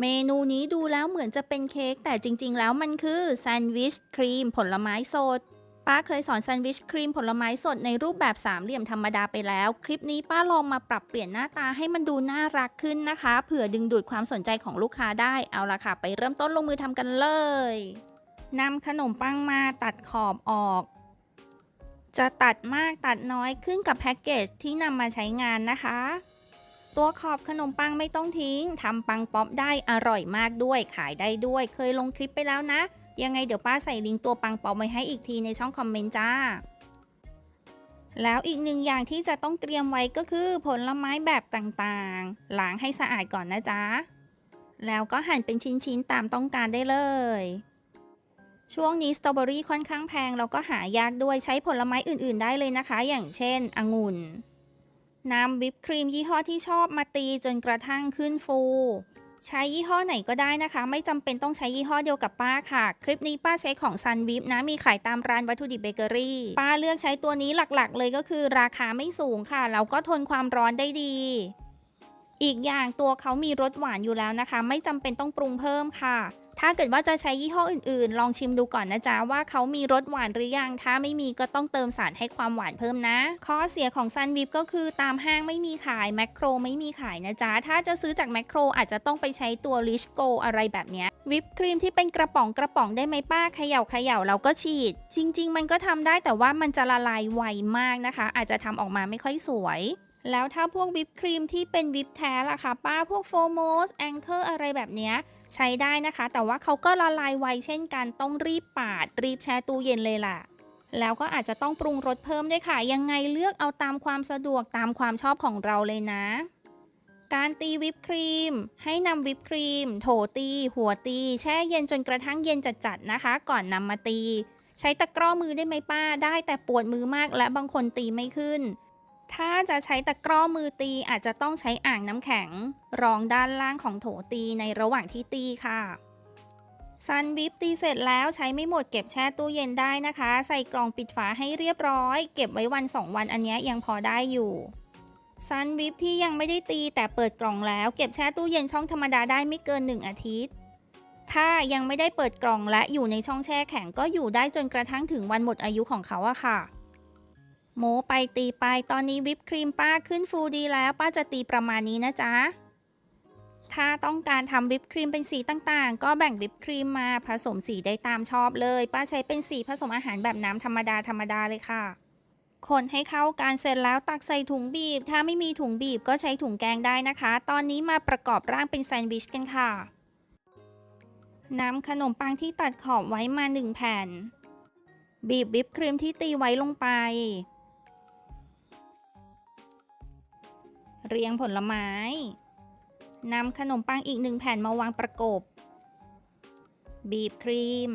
เมนูนี้ดูแล้วเหมือนจะเป็นเค้กแต่จริงๆ แล้วมันคือแซนด์วิชครีมผลไม้สด ป้าเคยสอนแซนด์วิชครีมผลไม้สดในรูปแบบสามเหลี่ยมธรรมดาไปแล้ว คลิปนี้ป้าลองมาปรับเปลี่ยนหน้าตาให้มันดูน่ารักขึ้นนะคะเผื่อดึงดูดความสนใจของลูกค้าได้เอาละค่ะ ไปเริ่มต้นลงมือทำกันเลยนำขนมปังมาตัดขอบออก จะตัดมากตัดน้อยขึ้นกับแพ็กเกจที่นำมาใช้งานนะคะ ตัวขอบขนมปังไม่ต้องทิ้งทำปังป๊อปได้อร่อยมากด้วยขายได้ด้วย เคยลงคลิปไปแล้วนะ ยังไงเดี๋ยวป้าใส่ลิงก์ตัวปังป๊อปไว้ให้อีกทีในช่องคอมเมนต์จ้า แล้วอีกหนึ่งอย่างที่จะต้องเตรียมไว้ก็คือผลไม้แบบต่างๆ ล้างให้สะอาดก่อนนะจ๊ะ แล้วก็หั่นเป็นชิ้นๆตามต้องการได้เลยช่วงนี้สตรอเบอรี่ค่อนข้างแพงแล้วก็หายากด้วยใช้ผลไม้อื่น ๆ ได้เลยนะคะ อย่างเช่น องุ่น นำวิปครีมยี่ห้อที่ชอบมาตีจนกระทั่งขึ้นฟู ใช้ยี่ห้อไหนก็ได้นะคะ ไม่จำเป็นต้องใช้ยี่ห้อเดียวกับป้าค่ะ คลิปนี้ป้าใช้ของซันวิปนะ มีขายตามร้านวัตถุดิบเบเกอรี่ ป้าเลือกใช้ตัวนี้หลักๆ เลยก็คือราคาไม่สูงค่ะ แล้วก็ทนความร้อนได้ดี อีกอย่างตัวเขามีรสหวานอยู่แล้วนะคะ ไม่จำเป็นต้องปรุงเพิ่มค่ะ ถ้าเกิดว่าจะใช้ยี่ห้ออื่นๆ ลองชิมดูก่อนนะจ๊ะว่าเขามีรสหวานหรือยัง ถ้าไม่มีก็ต้องเติมสารให้ความหวานเพิ่มนะ ข้อเสียของซันวิปก็คือตามห้างไม่มีขายแมคโครไม่มีขายนะจ๊ะ ถ้าจะซื้อจากแมคโครอาจจะต้องไปใช้ตัวลิชโกอะไรแบบนี้วิปครีมที่เป็นกระป๋องกระป๋องได้ไหมป้าเขย่าเขย่าแล้วก็ฉีด จริง ๆ มันก็ทำได้แต่ว่ามันจะละลายไวมากนะคะ อาจจะทำออกมาไม่ค่อยสวยแล้วถ้าพวกวิปครีมที่เป็นวิปแท้ล่ะคะป้าพวกโฟโมสแองเกอร์อะไรแบบเนี้ย ใช้ได้นะคะ แต่ว่าเขาก็ละลายไวเช่นกันต้องรีบปาด รีบแช่ตู้เย็นเลยล่ะ แล้วก็อาจจะต้องปรุงรสเพิ่มด้วยค่ะ ยังไงเลือกเอาตามความสะดวกตามความชอบของเราเลยนะ การตีวิปครีม ให้นำวิปครีม โถตี หัวตี แช่เย็นจนกระทั่งเย็นจัดๆนะคะ ก่อนนำมาตี ใช้ตะกร้อมือได้ไหมป้าได้แต่ปวดมือมากและบางคนตีไม่ขึ้น ถ้าจะใช้ตะกร้อมือตีอาจจะต้องใช้อ่างน้ำแข็ง รองด้านล่างของโถตีในระหว่างที่ตีค่ะซันวิปตีเสร็จแล้วใช้ไม่หมดเก็บแช่ตู้เย็นได้นะคะ ใส่กล่องปิดฝาให้เรียบร้อย เก็บไว้วัน 2 วันอันนี้ยังพอได้อยู่ซันวิปที่ยังไม่ได้ตีแต่เปิดกล่องแล้ว เก็บแช่ตู้เย็นช่องธรรมดาได้ไม่เกิน 1 อาทิตย์ ถ้ายังไม่ได้เปิดกล่องและอยู่ในช่องแช่แข็งก็อยู่ได้จนกระทั่งถึงวันหมดอายุของเขาอะค่ะ โมไปตีไป ตอนนี้วิปครีมป้าขึ้นฟูดีแล้วป้าจะตีประมาณนี้นะจ๊ะ ถ้าต้องการทำวิปครีมเป็นสีต่างๆ ก็แบ่งวิปครีมมาผสมสีได้ตามชอบเลย ป้าใช้เป็นสีผสมอาหารแบบน้ำธรรมดาธรรมดาเลยค่ะ คนให้เข้ากันเสร็จแล้วตักใส่ถุงบีบ ถ้าไม่มีถุงบีบก็ใช้ถุงแกงได้นะคะ ตอนนี้มาประกอบร่างเป็นแซนด์วิชกันค่ะนำขนมปังที่ตัดขอบไว้มา 1 แผ่น บีบวิปครีมที่ตีไว้ลงไป เรียงผลไม้นำขนมปังอีกหนึ่งแผ่นมาวางประกบ บีบครีม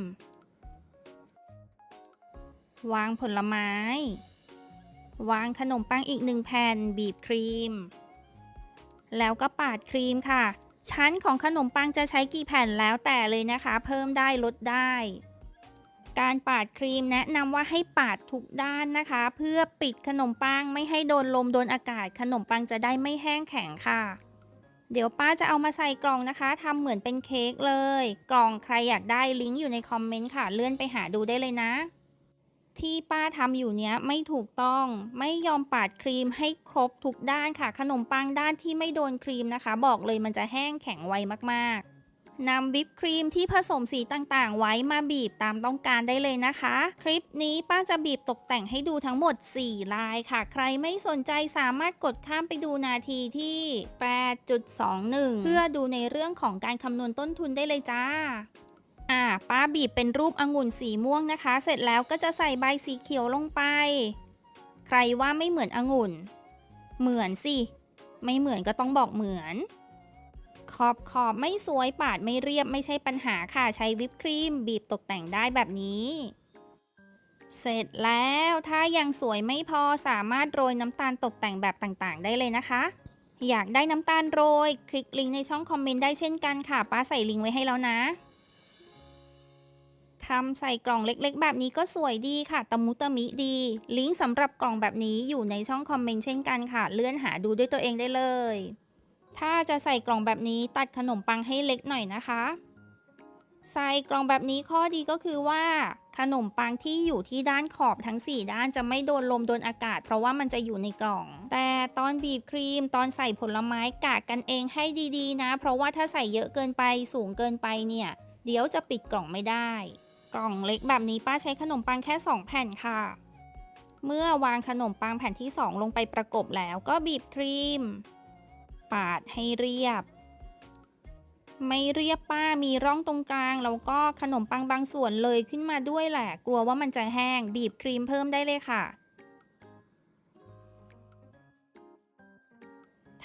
วางผลไม้ วางขนมปังอีกหนึ่งแผ่น บีบครีม แล้วก็ปาดครีมค่ะ ชั้นของขนมปังจะใช้กี่แผ่นแล้วแต่เลยนะคะ เพิ่มได้ลดได้ การปาดครีมแนะนำว่าให้ปาดทุกด้านนะคะ เพื่อปิดขนมปังไม่ให้โดนลมโดนอากาศ ขนมปังจะได้ไม่แห้งแข็งค่ะ เดี๋ยวป้าจะเอามาใส่กล่องนะคะทำเหมือนเป็นเค้กเลย กล่องใครอยากได้ลิงก์อยู่ในคอมเมนต์ค่ะ เลื่อนไปหาดูได้เลยนะ ที่ป้าทำอยู่เนี้ยไม่ถูกต้อง ไม่ยอมปาดครีมให้ครบทุกด้านค่ะ ขนมปังด้านที่ไม่โดนครีมนะคะ บอกเลยมันจะแห้งแข็งไวมากๆ นำวิปครีมที่ผสมสีต่างๆ ไว้มาบีบตามต้องการได้เลยนะคะ คลิปนี้ป้าจะบีบตกแต่งให้ดูทั้งหมด 4 ลายค่ะ ใครไม่สนใจสามารถกดข้ามไปดูนาทีที่ 8.21 เพื่อดูในเรื่องของการคำนวณต้นทุนได้เลยจ้าอ่าป้าบีบเป็นรูปองุ่นสีม่วงนะคะ เสร็จแล้วก็จะใส่ใบสีเขียวลงไป ใครว่าไม่เหมือนองุ่น เหมือนสิ ไม่เหมือนก็ต้องบอกเหมือน ขอบขอบไม่สวยปาดไม่เรียบไม่ใช่ปัญหาค่ะใช้วิปครีม บีบตกแต่งได้แบบนี้ เสร็จแล้วถ้ายังสวยไม่พอสามารถโรยน้ำตาลตกแต่งแบบต่างๆ ได้เลยนะคะ อยากได้น้ำตาลโรย คลิกลิงก์ในช่องคอมเมนต์ได้เช่นกันค่ะป้าใส่ลิงก์ไว้ให้แล้วนะทำใส่กล่องเล็กๆ แบบนี้ก็สวยดีค่ะ ตะมุตะมิดี ลิงก์สำหรับกล่องแบบนี้อยู่ในช่องคอมเมนต์เช่นกันค่ะ เลื่อนหาดูด้วยตัวเองได้เลย ถ้าจะใส่กล่องแบบนี้ตัดขนมปังให้เล็กหน่อยนะคะ ใส่กล่องแบบนี้ข้อดีก็คือว่า ขนมปังที่อยู่ที่ด้านขอบทั้ง 4 ด้านจะไม่โดนลมโดนอากาศ เพราะว่ามันจะอยู่ในกล่อง แต่ตอนบีบครีมตอนใส่ผลไม้กะกันเองให้ดีๆ นะ เพราะว่าถ้าใส่เยอะเกินไปสูงเกินไปเนี่ย เดี๋ยวจะปิดกล่องไม่ได้ กล่องเล็กแบบนี้ป้าใช้ขนมปังแค่ 2 แผ่นค่ะ เมื่อวางขนมปังแผ่นที่ 2 ลงไปประกบแล้วก็บีบครีม ปาดให้เรียบ ไม่เรียบป้ามีร่องตรงกลาง แล้วก็ขนมปังบางส่วนเลยขึ้นมาด้วยแหละ กลัวว่ามันจะแห้ง บีบครีมเพิ่มได้เลยค่ะ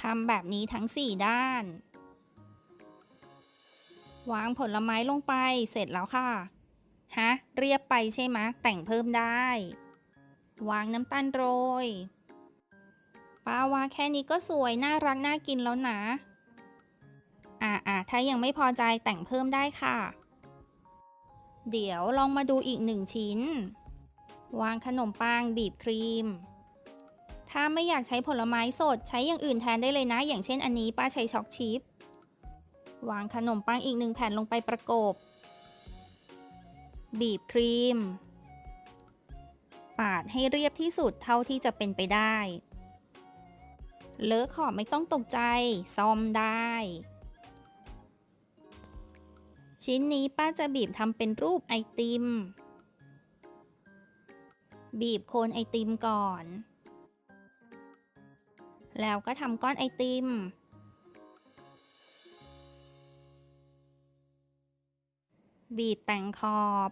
ทำแบบนี้ทั้ง 4 ด้าน วางผลไม้ลงไปเสร็จแล้วค่ะ ฮะ เรียบไปใช่ไหมแต่งเพิ่มได้ วางน้ำตาลโรย ป้าว่าแค่นี้ก็สวยน่ารักน่ากินแล้วนะ อ่าอ่าถ้ายังไม่พอใจแต่งเพิ่มได้ค่ะ เดี๋ยวลองมาดูอีกหนึ่งชิ้น วางขนมปังบีบครีม ถ้าไม่อยากใช้ผลไม้สดใช้อย่างอื่นแทนได้เลยนะ อย่างเช่นอันนี้ป้าใช้ช็อกชิพวางขนมปังอีกหนึ่งแผ่นลงไปประกบ บีบครีม ปาดให้เรียบที่สุดเท่าที่จะเป็นไปได้ เลอะขอบไม่ต้องตกใจ ซ่อมได้ ชิ้นนี้ป้าจะบีบทำเป็นรูปไอติม บีบโคนไอติมก่อน แล้วก็ทำก้อนไอติม บีบแต่งขอบ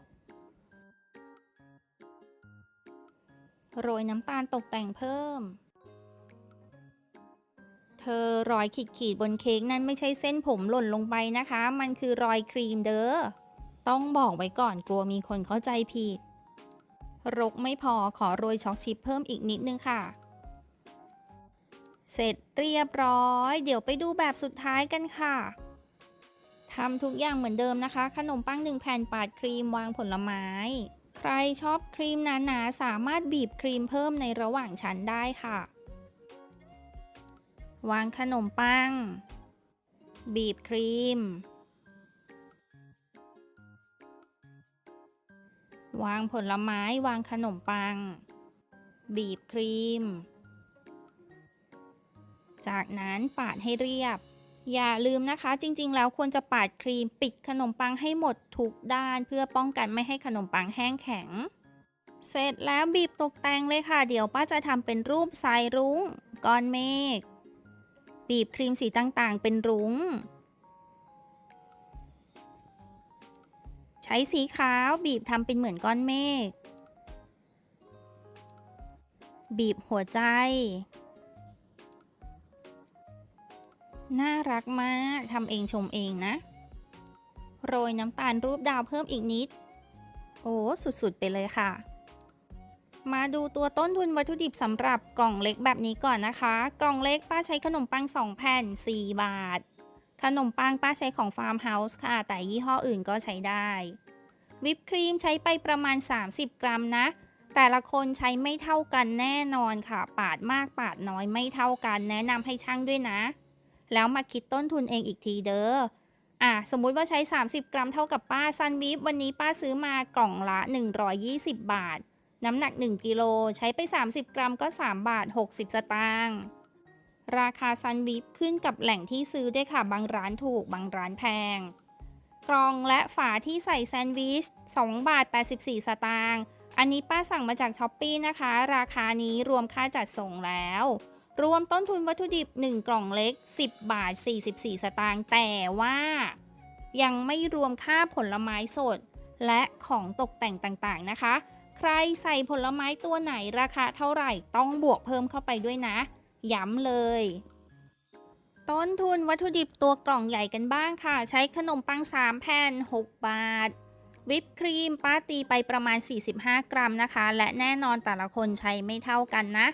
โรยน้ำตาลตกแต่งเพิ่ม อรอยขีดๆบนเค้กนั่นไม่ใช่เส้นผมหล่นลงไปนะคะ มันคือรอยครีมเด้อ ต้องบอกไว้ก่อนกลัวมีคนเข้าใจผิด รกไม่พอขอโรยช็อกชิพเพิ่มอีกนิดนึงค่ะ เสร็จเรียบร้อย เดี๋ยวไปดูแบบสุดท้ายกันค่ะทำทุกอย่างเหมือนเดิมนะคะ ขนมปังหนึ่งแผ่นปาดครีมวางผลไม้ ใครชอบครีมหนาๆสามารถบีบครีมเพิ่มในระหว่างชั้นได้ค่ะ วางขนมปัง บีบครีม วางผลไม้วางขนมปัง บีบครีม จากนั้นปาดให้เรียบ อย่าลืมนะคะ จริง ๆ แล้วควรจะปาดครีมปิดขนมปังให้หมดทุกด้าน เพื่อป้องกันไม่ให้ขนมปังแห้งแข็งเสร็จแล้วบีบตกแต่งเลยค่ะ เดี๋ยวป้าจะทำเป็นรูปสายรุ้งก้อนเมฆ บีบครีมสีต่างๆ เป็นรุง้ง ใช้สีขาวบีบทำเป็นเหมือนก้อนเมฆ บีบหัวใจ น่ารักมากทำเองชมเองนะ โรยน้ำตาลรูปดาวเพิ่มอีกนิด โอ้ สุดๆ ไปเลยค่ะ มาดูตัวต้นทุนวัตถุดิบสำหรับกล่องเล็กแบบนี้ก่อนนะคะ กล่องเล็กป้าใช้ขนมปัง 2 แผ่น 4 บาท ขนมปังป้าใช้ของฟาร์มเฮาส์ค่ะ แต่ยี่ห้ออื่นก็ใช้ได้ วิปครีมใช้ไปประมาณ 30 กรัมนะ แต่ละคนใช้ไม่เท่ากันแน่นอนค่ะ ปาดมากปาดน้อยไม่เท่ากัน แนะนำให้ช่างด้วยนะ แล้วมาคิดต้นทุนเองอีกทีเด้ออะสมมุติว่าใช้ 30 กรัมเท่ากับป้าซันวิฟวันนี้ป้าซื้อมากล่องละ 120 บาท น้ำหนัก 1 กิโลใช้ไป 30 กรัมก็ 3 บาท 60 สตางค์ราคาซันวิฟขึ้นกับแหล่งที่ซื้อด้วยค่ะ บางร้านถูก บางร้านแพง กล่องและฝาที่ใส่แซนด์วิช 2 บาท 84 สตางค์ อันนี้ป้าสั่งมาจากช้อปปีนะคะ ราคานี้รวมค่าจัดส่งแล้ว รวมต้นทุนวัตถุดิบ 1 กล่องเล็ก 10 บาท 44 สตางค์ แต่ว่า ยังไม่รวมค่าผลไม้สด และของตกแต่งต่างๆนะคะ ใครใส่ผลไม้ตัวไหนราคาเท่าไหร่ต้องบวกเพิ่มเข้าไปด้วยนะ ย้ำเลย ต้นทุนวัตถุดิบตัวกล่องใหญ่กันบ้างค่ะ ใช้ขนมปัง 3 แผ่น 6 บาท วิปครีมป้าตีไปประมาณ 45 กรัมนะคะ และแน่นอนแต่ละคนใช้ไม่เท่ากันนะ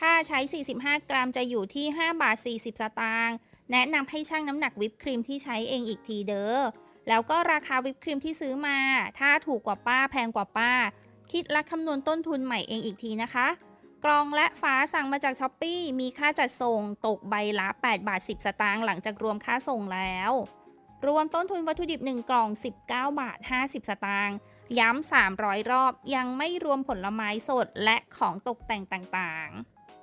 ถ้าใช้ 45 กรัมจะอยู่ที่ 5 บาท 40 สตางค์แนะนำให้ชั่งน้ำหนักวิปครีมที่ใช้เองอีกทีเด้อแล้วก็ราคาวิปครีมที่ซื้อมา ถ้าถูกกว่าป้าแพงกว่าป้า คิดและคำนวณต้นทุนใหม่เองอีกทีนะคะกล่องและฝาสั่งมาจากช้อปปีมีค่าจัดส่งตกใบละ 8 บาท 10 สตางค์หลังจากรวมค่าส่งแล้ว รวมต้นทุนวัตถุดิบ 1 กล่อง 19 บาท 50 สตางค์ย้ำ 300 รอบยังไม่รวมผลไม้สดและของตกแต่งต่าง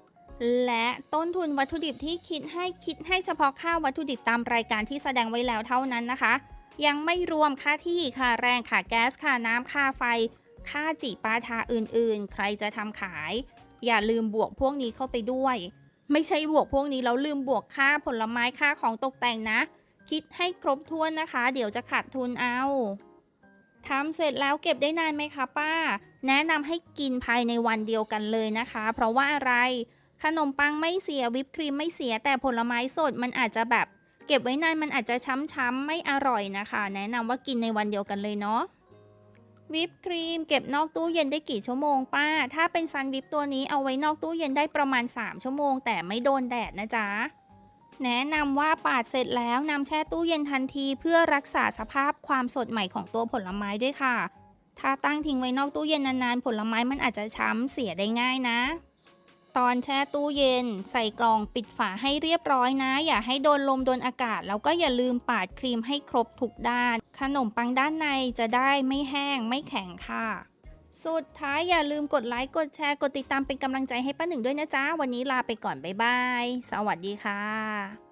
ๆ และต้นทุนวัตถุดิบที่คิดให้คิดให้เฉพาะค่าวัตถุดิบตามรายการที่แสดงไว้แล้วเท่านั้นนะคะ ยังไม่รวมค่าที่ค่าแรงค่าแก๊สค่าน้ำค่าไฟ ค่าจีปาทาอื่นๆ ใครจะทำขาย อย่าลืมบวกพวกนี้เข้าไปด้วย ไม่ใช่บวกพวกนี้แล้วลืมบวกค่าผลไม้ค่าของตกแต่งนะ คิดให้ครบถ้วนนะคะ เดี๋ยวจะขาดทุนเอาทำเสร็จแล้วเก็บได้นานไหมคะป้า แนะนำให้กินภายในวันเดียวกันเลยนะคะ เพราะว่าอะไร ขนมปังไม่เสียวิปครีมไม่เสียแต่ผลไม้สดมันอาจจะแบบ เก็บไว้นานมันอาจจะช้ำๆไม่อร่อยนะคะ แนะนำว่ากินในวันเดียวกันเลยเนาะ วิปครีมเก็บนอกตู้เย็นได้กี่ชั่วโมงป้า ถ้าเป็นซันวิปตัวนี้เอาไว้นอกตู้เย็นได้ประมาณ 3 ชั่วโมง แต่ไม่โดนแดดนะจ๊ะ แนะนำว่าปาดเสร็จแล้วนำแช่ตู้เย็นทันทีเพื่อรักษาสภาพความสดใหม่ของตัวผลไม้ด้วยค่ะ ถ้าตั้งทิ้งไว้นอกตู้เย็นนานๆ ผลไม้มันอาจจะช้ำเสียได้ง่ายนะ ตอนแช่ตู้เย็น ใส่กล่องปิดฝาให้เรียบร้อยนะ อย่าให้โดนลมโดนอากาศ แล้วก็อย่าลืมปาดครีมให้ครบทุกด้าน ขนมปังด้านในจะได้ไม่แห้งไม่แข็งค่ะ สุดท้ายอย่าลืมกดไลค์กดแชร์กดติดตามเป็นกำลังใจให้ป้าหนึ่งด้วยนะจ๊ะ วันนี้ลาไปก่อน บ๊ายบาย สวัสดีค่ะ